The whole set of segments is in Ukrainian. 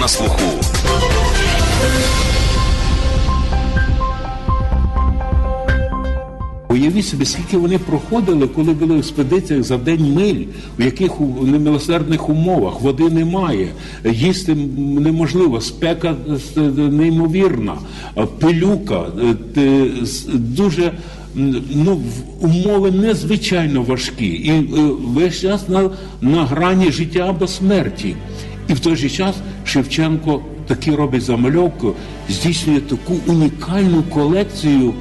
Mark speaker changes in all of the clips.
Speaker 1: на слуху.
Speaker 2: Уявіть собі, скільки вони проходили, коли були в експедиціях за день миль, в яких у немилосердних умовах води немає, їсти неможливо, спека е, неймовірна, е, пилюка, е, з- дуже ну, умови незвичайно важкі, і весь час на, на грані життя або смерті. І в той же час Шевченко таки робить замальовку, здійснює таку унікальну колекцію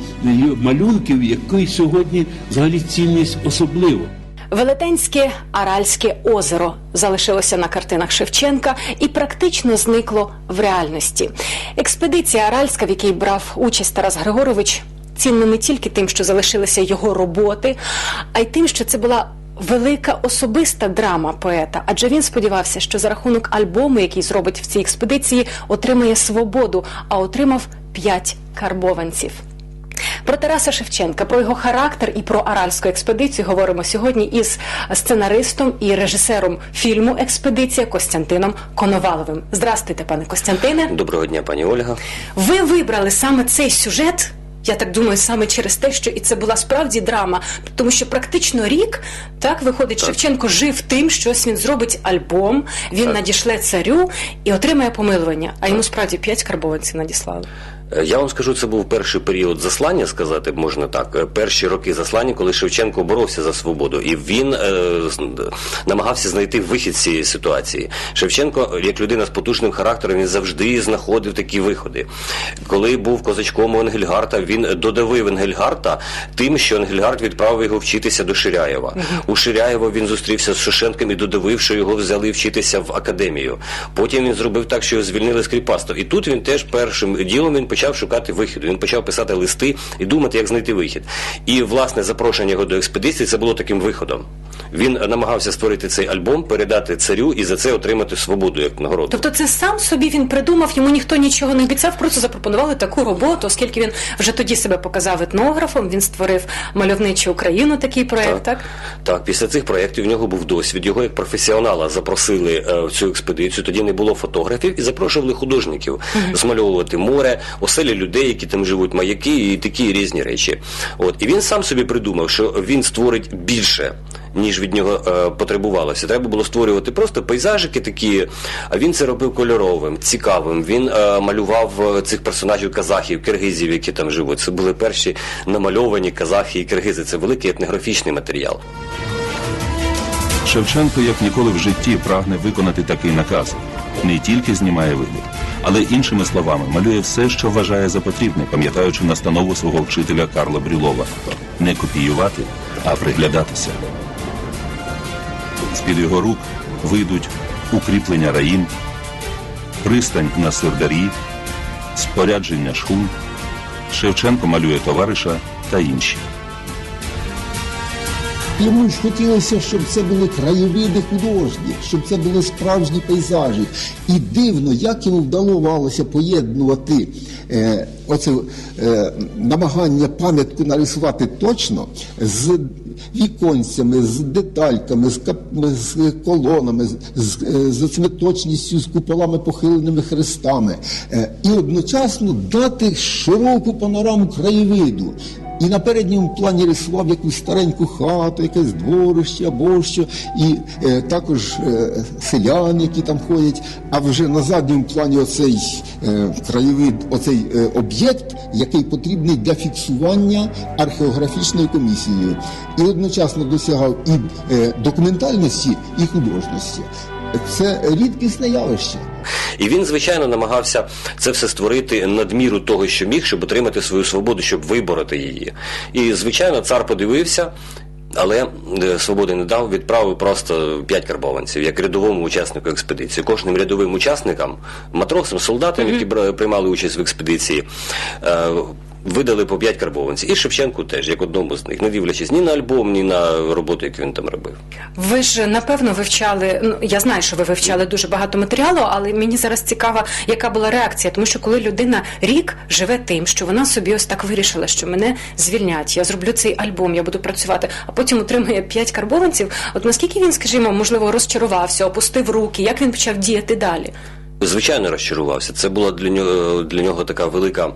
Speaker 2: малюнків, який сьогодні взагалі цінність особлива.
Speaker 3: Велетенське Аральське озеро залишилося на картинах Шевченка і практично зникло в реальності. Експедиція Аральська, в якій брав участь Тарас Григорович, цінна не тільки тим, що залишилися його роботи, а й тим, що це була велика особиста драма поета. Адже він сподівався, що за рахунок альбому, який зробить в цій експедиції, отримає свободу, а отримав п'ять карбованців. Про Тараса Шевченка, про його характер і про аральську експедицію говоримо сьогодні із сценаристом і режисером фільму Експедиція Костянтином Коноваловим. Здрастуйте, пане Костянтине.
Speaker 4: Доброго дня, пані Ольга.
Speaker 3: Ви вибрали саме цей сюжет. Я так думаю, саме через те, що і це була справді драма, тому що практично рік так виходить, Шевченко жив тим, що ось він зробить альбом, він
Speaker 4: Так.
Speaker 3: надішле царю і отримає помилування. А йому справді п'ять карбованців надіслали.
Speaker 4: Е, Я вам скажу, це був перший період заслання, сказати можна так. Е, Перші роки заслання, коли Шевченко боровся за свободу, і він е, намагався знайти вихід з цієї ситуації. Шевченко, як людина з потужним характером, він завжди знаходив такі виходи. Коли був козачком у Енгельгарта, він додавив Енгельгарта тим, що Енгельгард відправив його вчитися до Ширяєва. У Ширяєва він зустрівся з Шевченком і додавив, що його взяли вчитися в академію. Потім він зробив так, що його звільнили з кріпацтва. І тут він теж першим ділом він почав шукати вихіду. Він почав писати листи і думати, як знайти вихід. І власне запрошення його до експедиції це було таким виходом. Він намагався створити цей альбом, передати царю і за це отримати свободу як нагороду.
Speaker 3: Тобто це сам собі він придумав, йому ніхто нічого не обіцяв, просто запропонували таку роботу, оскільки він вже тоді себе показав етнографом, він створив мальовничу Україну, такий проект, так?
Speaker 4: Так, після цих проєктів в нього був досвід. Його як професіонала запросили е, в цю експедицію. Тоді не було фотографів і запрошували художників змальовувати море, оселі людей, які там живуть, маяки і такі різні речі. От і він сам собі придумав, що він створить більше. Ніж від нього е, потребувалося. Треба було створювати просто пейзажики такі, а він це робив кольоровим, цікавим. Він е, малював е, цих персонажів казахів, киргизів, які там живуть. Це були перші намальовані казахи і киргизи. Це великий етнографічний матеріал.
Speaker 1: Шевченко як ніколи в житті прагне виконати такий наказ. Не тільки знімає види, але іншими словами малює все, що вважає за потрібне, пам'ятаючи настанову свого вчителя Карла Брюлова не копіювати, а приглядатися. З-під його рук вийдуть укріплення раїн, пристань на Сирдарі, спорядження шхун. Шевченко малює товариша та інші.
Speaker 5: Йому ж хотілося, щоб це були краєвиди художні, щоб це були справжні пейзажі. І дивно, як йому вдавалося поєднувати е, оце е, намагання пам'ятку нарисувати точно з віконцями, з детальками, з, кап... з колонами, з, з, е, з цими точністю, з куполами похиленими хрестами, е, і одночасно дати широку панораму краєвиду. І на передньому плані рисував якусь стареньку хату, якесь дворище або що, і е, також е, селяни, які там ходять. А вже на задньому плані оцей е, краєвид, оцей е, об'єкт, який потрібний для фіксування археографічною комісією, і одночасно досягав і е, документальності, і художності. Це рідкісне явище.
Speaker 4: І він, звичайно, намагався це все створити надміру того, що міг, щоб отримати свою свободу, щоб вибороти її. І, звичайно, цар подивився. Але е, свободи не дав, відправив просто п'ять карбованців як рядовому учаснику експедиції. Кожним рядовим учасникам, матросам, солдатам, які приймали участь в експедиції, е, видали по п'ять карбованців. І Шевченку теж, як одному з них, не дивлячись ні на альбом, ні на роботу, яку він там робив.
Speaker 3: Ви ж напевно вивчали. Ну я знаю, що ви вивчали дуже багато матеріалу, але мені зараз цікава, яка була реакція. Тому що коли людина рік живе тим, що вона собі ось так вирішила, що мене звільнять, я зроблю цей альбом, я буду працювати, а потім отримує п'ять карбованців. От наскільки він, скажімо, можливо, розчарувався, опустив руки, як він почав діяти далі?
Speaker 4: Звичайно, розчарувався. Це була для нього для нього така велика,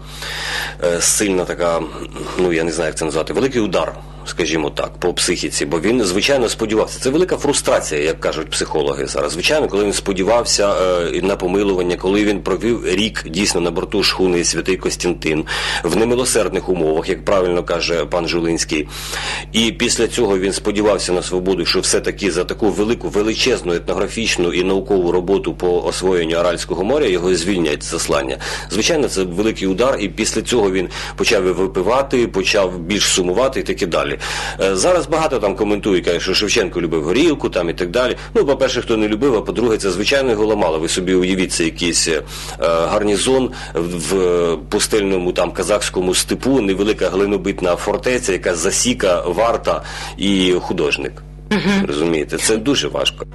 Speaker 4: е, сильна така, ну я не знаю, як це назвати, великий удар, скажімо так, по психіці. Бо він звичайно сподівався. Це велика фрустрація, як кажуть психологи зараз. Звичайно, коли він сподівався е, на помилування, коли він провів рік дійсно на борту шхуни Святий Костянтин в немилосердних умовах, як правильно каже пан Жулинський. І після цього він сподівався на свободу, що все-таки за таку велику, величезну етнографічну і наукову роботу по освоєнню Аральського моря його звільнять заслання. Звичайно, це великий удар, і після цього він почав випивати, почав більш сумувати і так і далі. Е, Зараз багато там коментують, кажуть, що Шевченко любив горілку там і так далі. Ну, по-перше, хто не любив, а по-друге, це звичайно його ламало. Ви собі уявіть, це якийсь е, гарнізон в пустельному там казахському степу, невелика глинобитна фортеця, яка засіка, варта і художник. Розумієте, це дуже важко.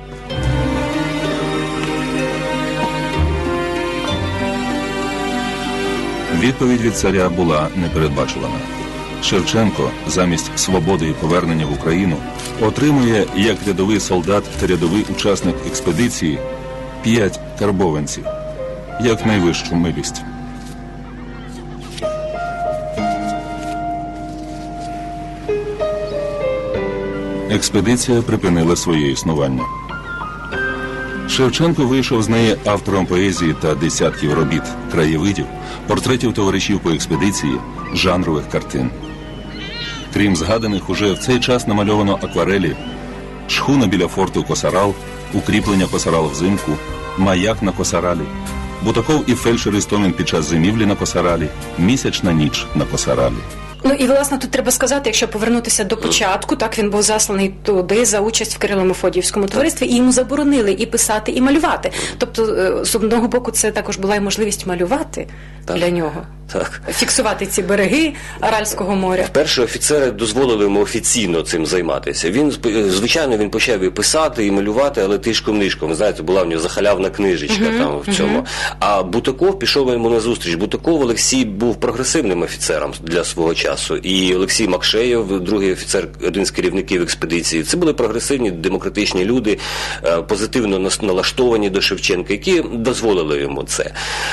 Speaker 1: Відповідь від царя була непередбачувана. Шевченко замість свободи і повернення в Україну отримує як рядовий солдат та рядовий учасник експедиції п'ять карбованців як найвищу милість. Експедиція припинила своє існування. Шевченко вийшов з неї автором поезії та десятків робіт, краєвидів, портретів товаришів по експедиції, жанрових картин. Крім згаданих, уже в цей час намальовано акварелі, шхуна біля форту Косарал, укріплення Косарал взимку, маяк на Косаралі, Бутаков і фельдшер Істомін під час зимівлі на Косаралі, місячна ніч на Косаралі.
Speaker 3: Ну і власне тут треба сказати, якщо повернутися до початку, так він був засланий туди за участь в Кирило-Мефодіївському товаристві, і йому заборонили і писати, і малювати. Тобто, е, з одного боку, це також була й можливість малювати
Speaker 4: Так.
Speaker 3: для нього,
Speaker 4: Так.
Speaker 3: фіксувати ці береги Аральського моря.
Speaker 4: Перші офіцери дозволили йому офіційно цим займатися. Він е, звичайно він почав і писати, і малювати, але тишком нишком. Знаєте, була в нього захалявна книжечка там в цьому. А Бутаков пішов йому на зустріч. Бутаков Олексій був прогресивним офіцером для свого часу. І Олексій Макшеєв, другий офіцер, один з керівників експедиції. Це були прогресивні демократичні люди, е, позитивно налаштовані до Шевченка, які дозволили йому це.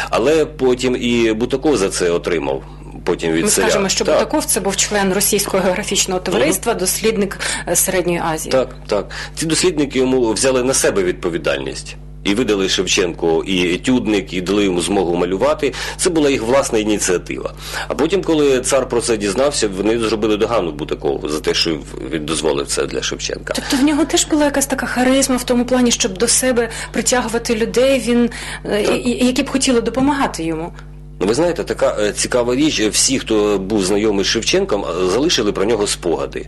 Speaker 4: Але потім і Бутаков за це отримав. Потім від
Speaker 3: Ми
Speaker 4: царя.
Speaker 3: скажемо, що
Speaker 4: Так.
Speaker 3: Бутаков це був член російського географічного товариства, дослідник е, Середньої Азії.
Speaker 4: Так, так. Ці дослідники йому взяли на себе відповідальність. І видали Шевченку і етюдник, і дали йому змогу малювати. Це була їх власна ініціатива. А потім, коли цар про це дізнався, вони зробили догану Бутакову за те, що він дозволив це для Шевченка.
Speaker 3: Тобто в нього теж була якась така харизма в тому плані, щоб до себе притягувати людей, він е, і- які б хотіли допомагати йому.
Speaker 4: Ну, ви знаєте, така е, цікава річ. Всі, хто був знайомий з Шевченком, е, залишили про нього спогади.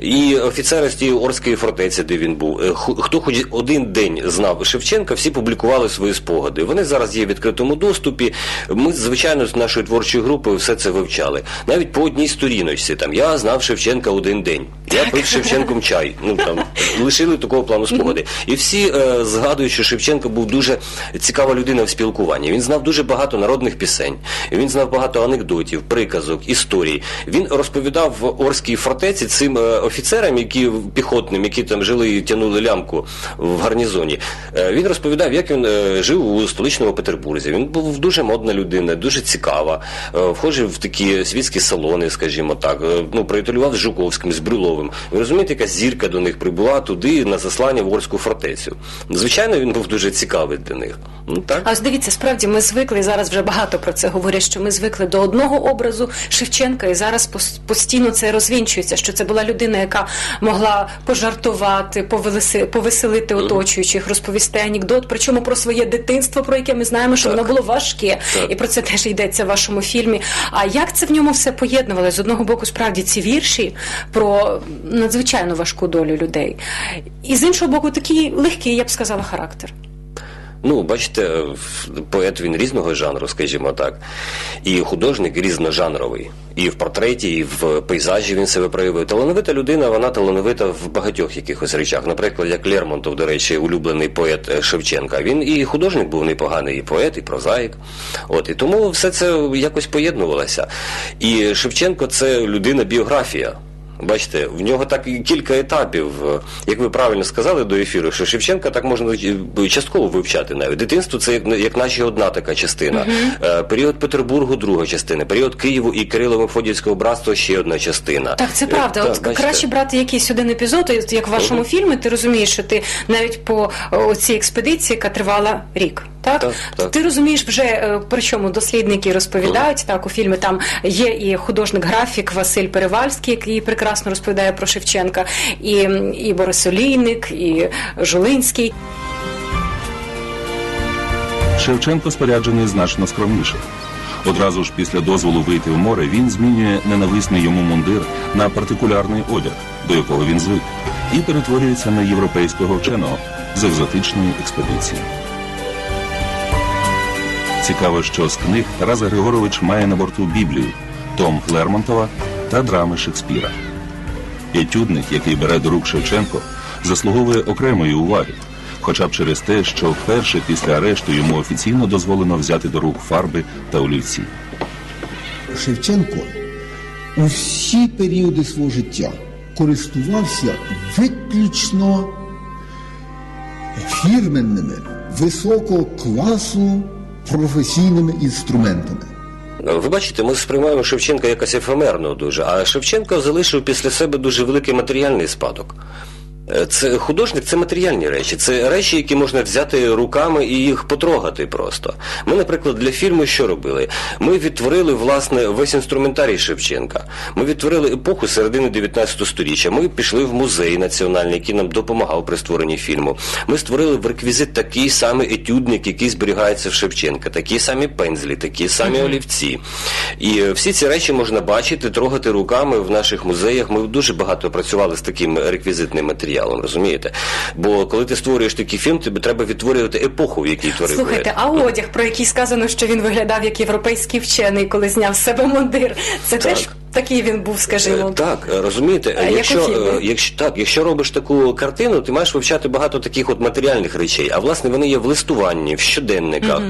Speaker 4: І офіцери з тієї Орської фортеці, де він був, е, хто хоч один день знав Шевченка, всі публікували свої спогади. Вони зараз є в відкритому доступі. Ми, звичайно, з нашою творчою групою все це вивчали. Навіть по одній сторіночці. Там я знав Шевченка один день. Я пив Шевченком чай. Ну там лишили такого плану спогади. І всі е, згадують, що Шевченко був дуже цікава людина в спілкуванні. Він знав дуже багато народних пісень. Він знав багато анекдотів, приказок, історій. Він розповідав в Орській фортеці цим офіцерам, які піхотним, які там жили і тягнули лямку в гарнізоні. Е, Він розповідав, як він е, жив у столичному Петербурзі. Він був дуже модна людина, дуже цікава. е, Входив в такі світські салони, скажімо так. е, Ну, приятелював з Жуковським, з Брюловим. Ви розумієте, яка зірка до них прибула туди на заслання в Орську фортецю. Звичайно, він був дуже цікавий для них. Ну так.
Speaker 3: А ось дивіться, справді ми звикли зараз вже багато про це говорять. Що ми звикли до одного образу Шевченка, і зараз постійно це розвінчується. Що це була людина, яка могла пожартувати, повелеси- повеселити оточуючих, розповісти анекдот. Причому про своє дитинство, про яке ми знаємо, що
Speaker 4: Так.
Speaker 3: воно було важке,
Speaker 4: Так.
Speaker 3: і про це теж йдеться в вашому фільмі. А як це в ньому все поєднувалося? З одного боку, справді ці вірші про надзвичайно важку долю людей, і з іншого боку, такий легкий, я б сказала, характер.
Speaker 4: Ну, бачите, поет він різного жанру, скажімо так. І художник різножанровий. І в портреті, і в пейзажі він себе проявив. Талановита людина, вона талановита в багатьох якихось речах. Наприклад, як Лермонтов, до речі, улюблений поет е, Шевченка. Він і художник був непоганий, і поет, і прозаїк. От і тому все це якось поєднувалося. І Шевченко це людина біографія. Бачите, в нього так і кілька етапів. Е, Як ви правильно сказали до ефіру, що Шевченка так можна е, частково вивчати навіть. Дитинство це як, як наче одна така частина. Е, Період Петербургу друга частина. Період Києву і Кирило-Мефодіївського братства ще одна частина.
Speaker 3: Так, це правда.
Speaker 4: так,
Speaker 3: От
Speaker 4: бачите.
Speaker 3: краще брати якийсь один епізод, як в вашому фільмі, ти розумієш, що ти навіть по цій експедиції, яка тривала рік. Так?
Speaker 4: Так, так.
Speaker 3: ти розумієш вже е, причому дослідники розповідають так у фільмі. Там є і художник-графік Василь Перевальський, який прекрасно розповідає про Шевченка, і, і Борис Олійник, і Жулинський.
Speaker 1: Шевченко споряджений значно скромніше. Одразу ж після дозволу вийти в море він змінює ненависний йому мундир на партикулярний одяг, до якого він звик, і перетворюється на європейського вченого з екзотичної експедиції. Цікаво, що з книг Тарас Григорович має на борту Біблію, Том Лермонтова та драми Шекспіра. Етюдник, який бере до рук Шевченко, заслуговує окремої уваги, хоча б через те, що вперше після арешту йому офіційно дозволено взяти до рук фарби та олівці.
Speaker 5: Шевченко у всі періоди свого життя користувався виключно фірменними високого класу професійними інструментами.
Speaker 4: Ви бачите, ми сприймаємо Шевченка якось ефемерно дуже, а Шевченко залишив після себе дуже великий матеріальний спадок. Е, Це художник це матеріальні речі, це речі, які можна взяти руками і їх потрогати просто. Ми, наприклад, для фільму що робили? Ми відтворили власне весь інструментарій Шевченка. Ми відтворили епоху середини 19 століття. Ми пішли в музей національний, який нам допомагав при створенні фільму. Ми створили в реквізит такий самий етюдник, який зберігається в Шевченка, такі самі пензлі, такі самі олівці. І е, всі ці речі можна бачити, трогати руками в наших музеях. Ми дуже багато працювали з таким реквізитним матеріалом, розумієте? Бо коли ти створюєш такий фільм, тобі треба відтворювати епоху, в якій творив.
Speaker 3: Слухайте, а одяг, про який сказано, що він виглядав як європейський вчений, коли зняв з себе мундир, це
Speaker 4: Так.
Speaker 3: теж такий він був, скажімо.
Speaker 4: Е, Так, е, розумієте,
Speaker 3: А як
Speaker 4: якщо, е, якщо так, якщо робиш таку картину, ти маєш вивчати багато таких от матеріальних речей. А власне вони є в листуванні, в щоденниках,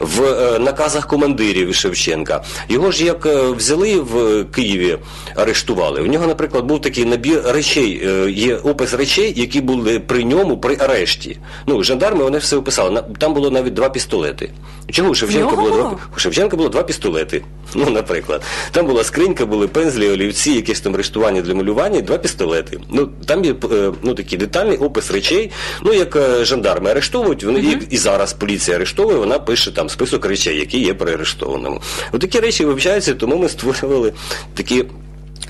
Speaker 4: в е, наказах командирів Шевченка. Його ж як е, взяли в Києві, арештували. У нього, наприклад, був такий набір речей, е, є опис речей, які були при ньому при арешті. Ну, жандарми вони все описали. Там було навіть два пістолети. Чому у Шевченка було два
Speaker 3: було?
Speaker 4: у Шевченка було два пістолети. Ну, наприклад, там була скринька, були пензлі, олівці, якісь там рештування для малювання, два пістолети. Ну там є е, ну такий детальний опис речей. Ну як е, жандарми арештовують, вони і, і зараз поліція арештовує, вона пише там список речей, які є при арештованому. Отакі такі речі вивчаються, тому ми створювали такі.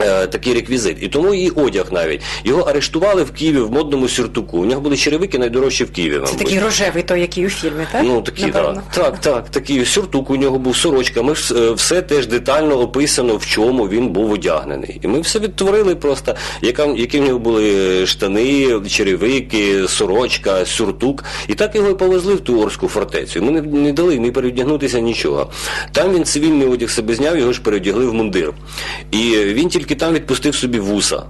Speaker 4: Е, Такий реквізит. І тому і одяг навіть. Його арештували в Києві в модному сюртуку. У нього були черевики найдорожчі в Києві.
Speaker 3: Це такий рожевий той, який у фільмі, так?
Speaker 4: Ну такі так, так, так, такий сюртук у нього був сорочка. Ми е, все теж детально описано, в чому він був одягнений. І ми все відтворили просто, яка, які в нього були штани, черевики, сорочка, сюртук. І так його і повезли в ту Орську фортецю. Ми не, не дали ні переодягнутися нічого. Там він цивільний одяг себе зняв, його ж переодягли в мундир. І він тільки там відпустив собі вуса.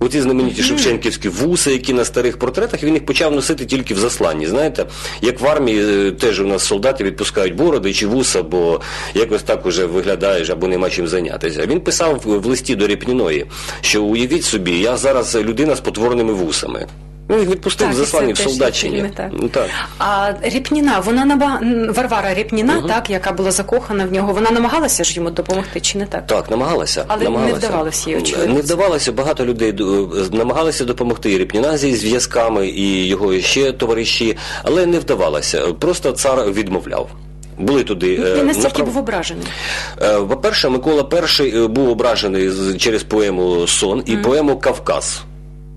Speaker 4: Оці знамениті шевченківські вуса, які на старих портретах, він їх почав носити тільки в засланні. Знаєте, як в армії е, теж у нас солдати відпускають бороди чи вуса, бо якось так уже виглядаєш або нема чим зайнятися. Він писав в листі до Ріпніної, що уявіть собі, я зараз людина з потворними вусами. Він їх відпустив в
Speaker 3: і
Speaker 4: засланні в
Speaker 3: це
Speaker 4: солдатчині.
Speaker 3: так.
Speaker 4: Ну, так.
Speaker 3: А Ріпніна, вона наба... Варвара Ріпніна, так, яка була закохана в нього, вона намагалася ж йому допомогти, чи не так?
Speaker 4: Так, намагалася.
Speaker 3: Але не вдавалося їй, очевидно.
Speaker 4: Не вдавалося. Багато людей е, намагалися допомогти і Ріпніна зі зв'язками, і його ще товариші, але не вдавалося. Просто цар відмовляв. Були туди. е,
Speaker 3: Він настільки був ображений.
Speaker 4: Е, По-перше, Микола І був ображений через поему Сон і поему Кавказ.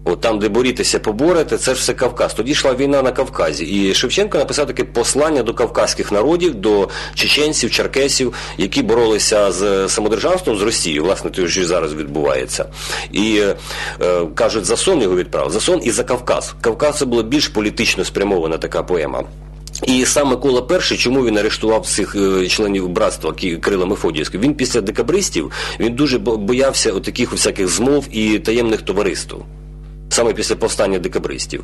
Speaker 4: От там, де борітися, поборете, це ж все Кавказ. Тоді йшла війна на Кавказі. І Шевченко написав таке послання до кавказьких народів, до чеченців, черкесів, які боролися з самодержавством з Росією. Власне, те, що зараз відбувається. І е, кажуть, за сон його відправив. За сон і за Кавказ. Кавказ це була більш політично спрямована така поема. І сам Микола І, чому він арештував цих е, членів братства Ки- Кирила Мефодіївського? Він після декабристів він дуже боявся таких всяких змов і таємних товариств. Саме після повстання декабристів.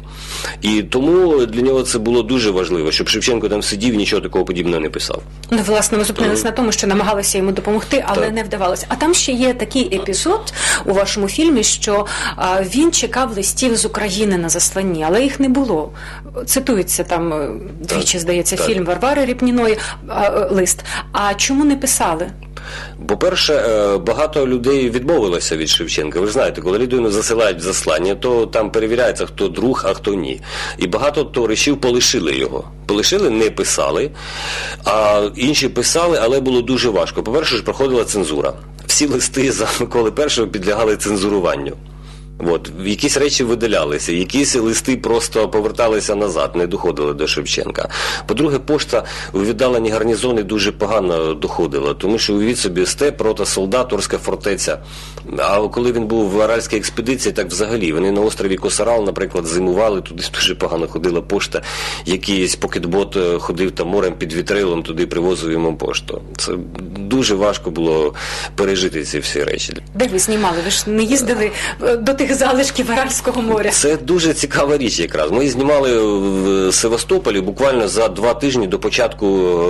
Speaker 4: І тому для нього це було дуже важливо, щоб Шевченко там сидів і нічого такого подібного не писав.
Speaker 3: Ну, власне, ми зупинилися на тому, що намагалися йому допомогти, але
Speaker 4: Так.
Speaker 3: не вдавалося. А там ще є такий епізод у вашому фільмі, що а, він чекав листів з України на засланні, але їх не було. Цитується там е, двічі, здається,
Speaker 4: Так.
Speaker 3: фільм Варвари Ріпніної а, е, лист. А чому не писали?
Speaker 4: По-перше, е, багато людей відмовилося від Шевченка. Ви ж знаєте, коли людину засилають в заслання, то там перевіряється, хто друг, а хто ні. І багато товаришів полишили його. Полишили, не писали, а інші писали, але було дуже важко. По-перше, проходила цензура. Всі листи за Миколи І підлягали цензуруванню. От, якісь речі видалялися, якісь листи просто поверталися назад, не доходили до Шевченка. По-друге, пошта у віддалені гарнізони дуже погано доходила, тому що уявіть собі степ, рота солдат, Орська фортеця. А коли він був в аральській експедиції, так взагалі вони на острові Косарал, наприклад, зимували, туди дуже погано ходила пошта. Якийсь покетбот е, ходив там морем під вітрилом, туди привозив йому пошту. Це дуже важко було пережити ці всі речі.
Speaker 3: Де ви знімали? Ви ж не їздили е, до тих залишків Аральського моря.
Speaker 4: Це дуже цікава річ якраз. Ми знімали в Севастополі буквально за два тижні до початку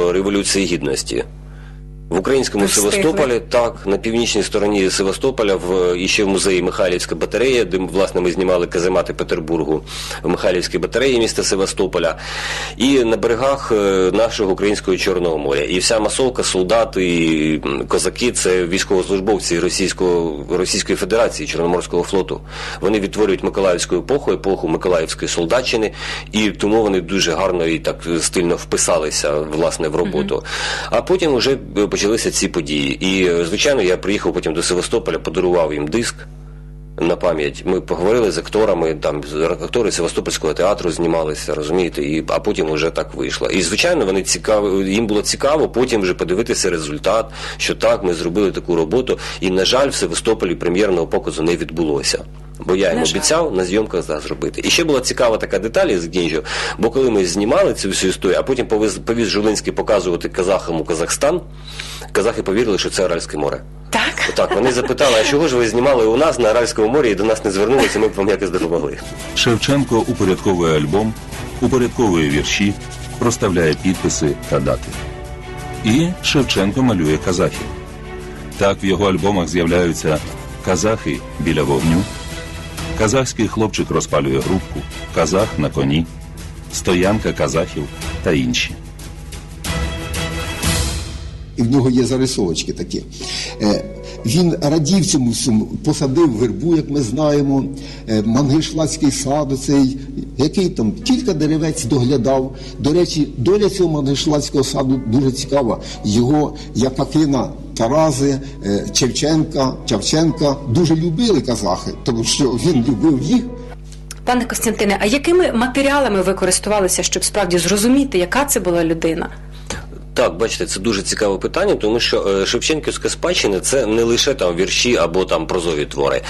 Speaker 4: е, Революції Гідності. В українському
Speaker 3: встигли.
Speaker 4: Севастополі, так, на північній стороні Севастополя, в і ще в музеї Михайлівська батарея, де власне ми знімали каземати Петербургу в Михайлівській батареї міста Севастополя, і на берегах е, нашого українського Чорного моря. І вся масовка, солдати, і козаки це військовослужбовці Російського, Російської Федерації Чорноморського флоту. Вони відтворюють Миколаївську епоху, епоху Миколаївської солдатчини, і тому вони дуже гарно і так стильно вписалися власне в роботу. А потім вже почалися ці події. І е, звичайно, я приїхав потім до Севастополя, подарував їм диск. На пам'ять ми поговорили з акторами, там актори Севастопольського театру знімалися, розумієте, і а потім вже так вийшло. І звичайно, вони цікаві, їм було цікаво потім вже подивитися результат, що так, ми зробили таку роботу. І на жаль, в Севастополі прем'єрного показу не відбулося. Бо я їм обіцяв на зйомках да, зробити. І ще була цікава така деталь, я закінчу, бо коли ми знімали цю всю історію, а потім повіз, повіз Жулинський показувати казахам у Казахстан, казахи повірили, що це Аральське море.
Speaker 3: Так?
Speaker 4: Так, вони запитали, а чого ж ви знімали у нас на Аральському морі і до нас не звернулися, ми б вам якось допомогли.
Speaker 1: Шевченко упорядковує альбом, упорядковує вірші, проставляє підписи та дати. І Шевченко малює казахів. Так в його альбомах з'являються казахи біля вогню, казахський хлопчик розпалює грубку, казах на коні, стоянка казахів та інші.
Speaker 5: і в нього є зарисовочки такі. Він радів цьому всьому, посадив вербу, як ми знаємо, е, Мангишлацький сад, оцей, який там кілька деревець доглядав. До речі, доля цього Мангишлацького саду дуже цікава. Його Япакина, Тарази, е, Чевченка, Чавченка дуже любили казахи, тому що він любив їх.
Speaker 3: Пане Костянтине, а якими матеріалами ви користувалися, щоб справді зрозуміти, яка це була людина?
Speaker 4: Так, бачите, це дуже цікаве питання, тому що е, Шевченківська спадщина це не лише там вірші або там прозові твори.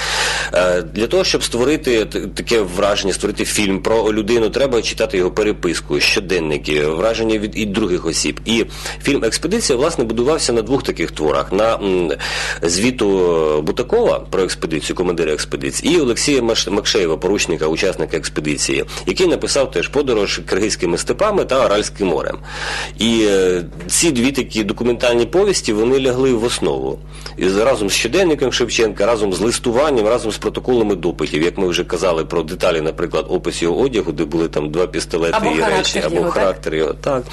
Speaker 4: Е, Для того, щоб створити таке враження, створити фільм про людину, треба читати його переписку, щоденники, враження від і других осіб. І фільм Експедиція власне будувався на двох таких творах: на звіту е, Бутакова про експедицію, командира експедиції, і Олексія Макшеєва, поручника, учасника експедиції, який написав теж подорож киргизькими степами та Аральським морем. І ці дві такі документальні повісті вони лягли в основу. І разом з щоденником Шевченка, разом з листуванням, разом з протоколами допитів, як ми вже казали про деталі, наприклад, опис його одягу, де були там два пістолети
Speaker 3: Або
Speaker 4: і речі, або
Speaker 3: його, так?
Speaker 4: характер його. Так.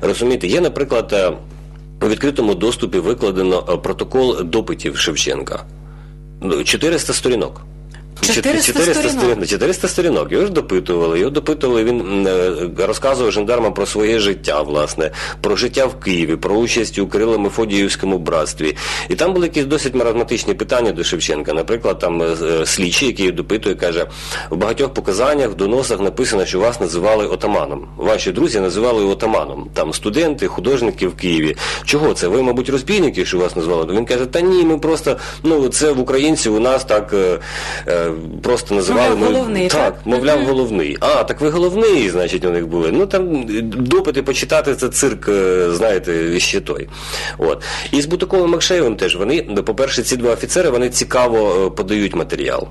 Speaker 4: Розумієте, є, наприклад, е, у відкритому доступі викладено е, протокол допитів Шевченка. Ну, 400 сторінок.
Speaker 3: 400 сторінок?
Speaker 4: 400 сторінок. Його ж допитували. Його допитували. Він е, розказував жандармам про своє життя, власне, про життя в Києві, про участь у Кирило Мефодіївському братстві. І там були якісь досить маразматичні питання до Шевченка. Наприклад, там е, е, слідчий, який допитує, каже: в багатьох показаннях, в доносах написано, що вас називали отаманом. Ваші друзі називали отаманом. Там студенти, художники в Києві. Чого це? Ви, мабуть, розбійники, що вас назвали? Він каже, та ні, ми просто ну це в українців у нас так е, просто називали.
Speaker 3: Мовляв, головний,
Speaker 4: так,
Speaker 3: так?
Speaker 4: мовляв, головний. А, так ви головний, значить, у них були. Ну там допити почитати це цирк, е, знаєте, ще той. От. І з Бутаковим Макшеєвим теж вони, по-перше, ці два офіцери вони цікаво е, подають матеріал.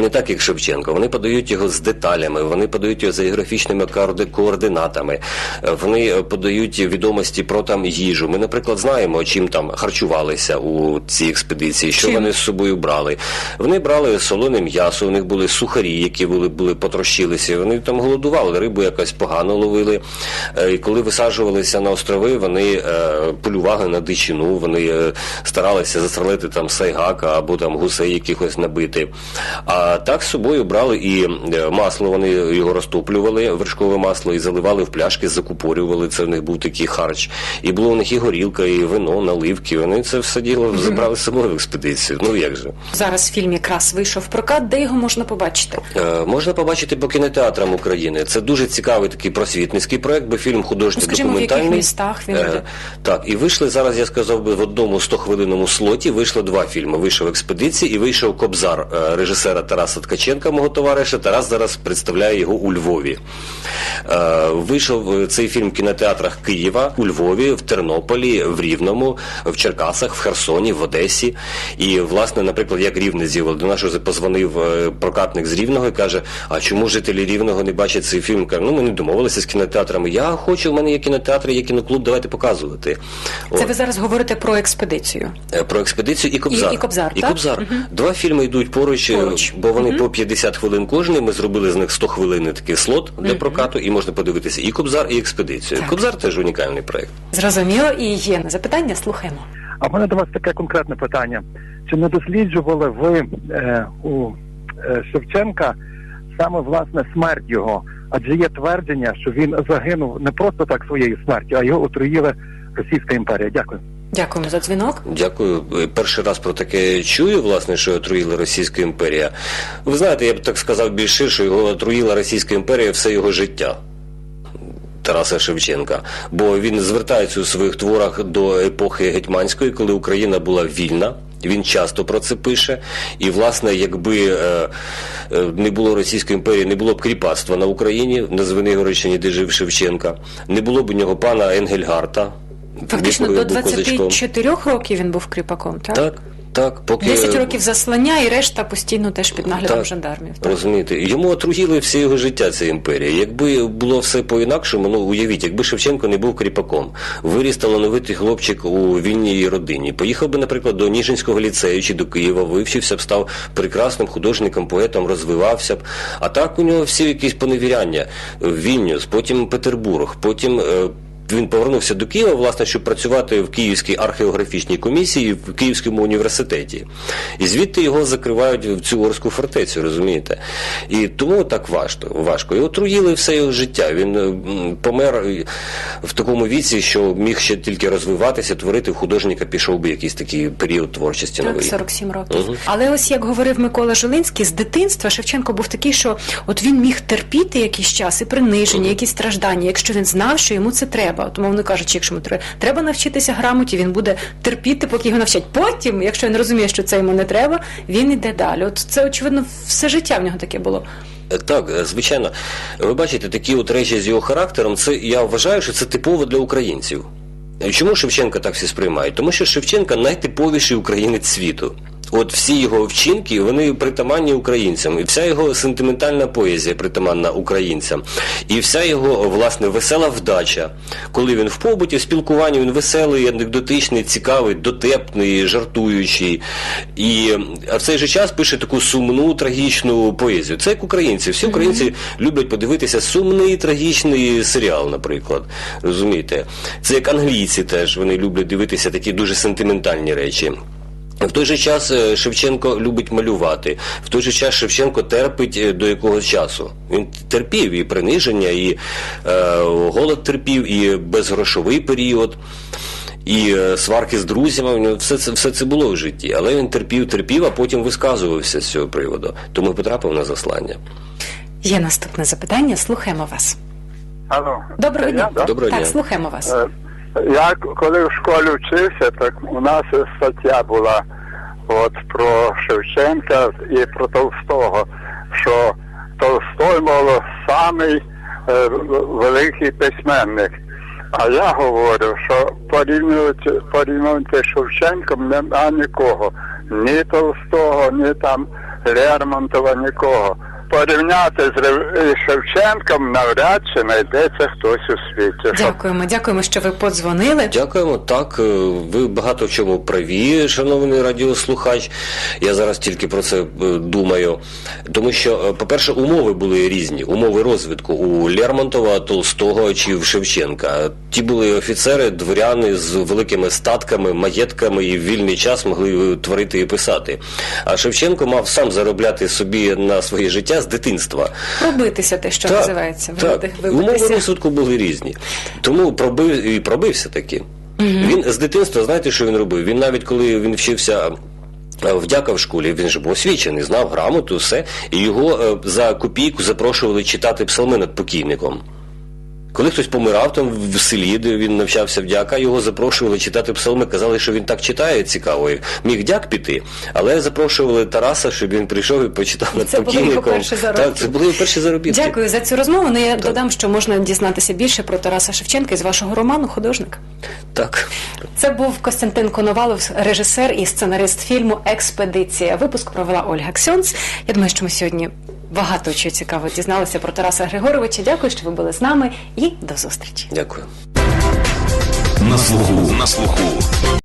Speaker 4: Не так, як Шевченко. Вони подають його з деталями, вони подають його за географічними коорди- координатами, е, вони е, подають відомості про там їжу. Ми, наприклад, знаємо, чим там харчувалися у цій експедиції, що
Speaker 3: Чим?
Speaker 4: вони з собою брали. Вони брали солоне м'ясо, у них були сухарі, які були, були потрощилися. Вони там голодували, рибу якось погано ловили. Е, І коли висаджувалися на острови, вони полювали на дичину, вони старалися застрелити там сайгака або там гусей якихось набити. А так з собою брали і е, масло, вони його розтоплювали, вершкове масло, і заливали в пляшки, закупорювали. Це в них був такий харч. І було у них і горілка, і вино, наливки. Вони це все діло забрали з собою в експедицію. Ну як же?
Speaker 3: Зараз фільм якраз вийшов прокат, де його можна побачити.
Speaker 4: Е, Можна побачити по кінотеатрам України. Це дуже цікавий такий просвітницький проект, бо фільм художньо
Speaker 3: Ну, в яких
Speaker 4: документальний.
Speaker 3: містах він
Speaker 4: Е? Так, і вийшли зараз, я сказав би, в одному 100-хвилинному слоті вийшло два фільми. Вийшов експедиції і вийшов Кобзар е, режисера Тараса Ткаченка, мого товариша. Тарас зараз представляє його у Львові. Е, Вийшов е, цей фільм в кінотеатрах Києва, у Львові, в Тернополі, в Рівному, в Черкасах, в Херсоні, в Одесі. І, власне, наприклад, як Рівне з'явив до нашого позвонив е, прокатник з Рівного і каже: А чому жителі Рівного не бачать цей фільм? Каже, ну ми не домовилися з кінотеатрами. Я хочу, в мене є кінотеатр, є кіноклуб, давайте показувати.
Speaker 3: Це
Speaker 4: От.
Speaker 3: ви зараз говорите про експедицію.
Speaker 4: Про експедицію і Кобзар.
Speaker 3: І- і «Кобзар»,
Speaker 4: І
Speaker 3: так?
Speaker 4: «Кобзар». Два фільми йдуть поруч,
Speaker 3: Поруч.
Speaker 4: Бо вони по 50 хвилин кожний. Ми зробили з них 100 хвилин такий слот для прокату, і можна подивитися і Кобзар, і експедицію.
Speaker 3: Так.
Speaker 4: Кобзар теж унікальний проект.
Speaker 3: Зрозуміло, і є на запитання. Слухаємо.
Speaker 6: А в мене до вас таке конкретне питання. Чи не досліджували ви е, у е, Шевченка саме власне смерть його? Адже є твердження, що він загинув не просто так своєю смертю, а його отруїла Російська імперія. Дякую.
Speaker 3: Дякуємо за дзвінок.
Speaker 4: Дякую. Перший раз про таке чую, власне, що отруїла Російська імперія. Ви знаєте, я б так сказав більш ширше, його отруїла Російська імперія все його життя. Тараса Шевченка, бо він звертається у своїх творах до епохи гетьманської, коли Україна була вільна. Він часто про це пише. І, власне, якби е, е, не було Російської імперії, не було б кріпацтва на Україні, на Звенигородщині, де жив Шевченка, не було б у нього пана Енгельгарта.
Speaker 3: Фактично до
Speaker 4: був козачком.
Speaker 3: 24 років він був кріпаком, так?
Speaker 4: Так, так, поки
Speaker 3: 10 років заслання і решта постійно теж під наглядом
Speaker 4: Так.
Speaker 3: жандармів. Так?
Speaker 4: Розумієте, йому отруїли все його життя ця імперія. Якби було все по-інакшому, ну уявіть, якби Шевченко не був кріпаком, виріс талановитий хлопчик у вільній родині, поїхав би, наприклад, до Ніжинського ліцею чи до Києва, вивчився б, став прекрасним художником, поетом, розвивався б. А так у нього всі якісь поневіряння. Вільнюс, потім Петербург, потім. Він повернувся до Києва, власне, щоб працювати в Київській археографічній комісії в Київському університеті. І звідти його закривають в цю Орську фортецю, розумієте? І тому так важко. важко. І отруїли все його життя. Він помер е, в такому віці, що міг ще тільки розвиватися, творити в художника пішов би якийсь такий період творчості
Speaker 3: Так,
Speaker 4: новий.
Speaker 3: 47 років. Але ось як говорив Микола Жилинський, з дитинства Шевченко був такий, що от він міг терпіти якийсь час і приниження, якісь страждання, якщо він знав, що йому це треба. От, мовно кажучи, якщо йому треба навчитися грамоті, він буде терпіти, поки його навчать. Потім, якщо він розуміє, що це йому не треба, він іде далі. От це очевидно все життя в нього таке було.
Speaker 4: Е, Так, е, звичайно. Ви бачите, такі от речі з його характером, це я вважаю, що це типово для українців. Е, Чому Шевченка так всі сприймають? Тому що Шевченка найтиповіший українець світу. От всі його вчинки, вони притаманні українцям, і вся його сентиментальна поезія притаманна українцям, і вся його власне весела вдача. Коли він в побуті, в спілкуванні, він веселий, анекдотичний, цікавий, дотепний, жартуючий. І а в цей же час пише таку сумну, трагічну поезію. Це як українці. Всі українці люблять подивитися сумний трагічний серіал, наприклад. Розумієте? Це як англійці теж вони люблять дивитися такі дуже сентиментальні речі. В той же час е, Шевченко любить малювати. В той же час Шевченко терпить е, до якогось часу. Він терпів і приниження, і е, голод терпів, і безгрошовий період, і е, сварки з друзями. Все це, все це було в житті. Але він терпів, терпів, а потім висказувався з цього приводу. Тому потрапив на заслання.
Speaker 3: Є наступне запитання. Слухаємо вас.
Speaker 7: Алло.
Speaker 3: Доброго дня.
Speaker 4: Доброго
Speaker 3: так, слухаємо вас.
Speaker 7: Я коли в школі вчився, так у нас стаття була от про Шевченка і про Толстого, що Толстой, мов, самий е, великий письменник. А я говорю, що порівнювати, порівнювати Шевченком нема нікого. ні Толстого, ні там Лермонтова, нікого. Порівняти з Шевченком навряд чи знайдеться хтось у світі.
Speaker 3: Дякуємо, дякуємо, що ви подзвонили.
Speaker 4: Дякуємо. Так, е, ви багато в чому праві, шановний радіослухач. Я зараз тільки про це е, думаю. Тому що, е, по-перше, умови були різні. Умови розвитку у Лермонтова, Толстого чи в Шевченка. Ті були офіцери, дворяни з великими статками, маєтками і в вільний час могли е, творити і писати. А Шевченко мав сам заробляти собі на своє життя з дитинства.
Speaker 3: Пробитися те, що називається.
Speaker 4: Так. Умови розвитку були різні. Тому пробив і пробився таки. Він з дитинства, знаєте, що він робив? Він навіть коли він вчився. е, Вдяка в школі, він же був освічений, знав грамоту, все, і його е, за копійку запрошували читати псалми над покійником. Коли хтось помирав там в селі, де він навчався вдяка, його запрошували читати псалми, казали, що він так читає цікаво. і Міг дяк піти, але запрошували Тараса, щоб він прийшов і почитав над
Speaker 3: це
Speaker 4: покійником. Так, це були перші заробітки.
Speaker 3: Дякую за цю розмову. Ну, я додам, що можна дізнатися більше про Тараса Шевченка із вашого роману Художник.
Speaker 4: Так.
Speaker 3: Це був Костянтин Коновалов, режисер і сценарист фільму Експедиція. Випуск провела Ольга Ксьонц. Я думаю, що ми сьогодні багато чого цікавого дізналися про Тараса Григоровича. Дякую, що ви були з нами, і до зустрічі.
Speaker 4: Дякую.
Speaker 1: На слуху, на слуху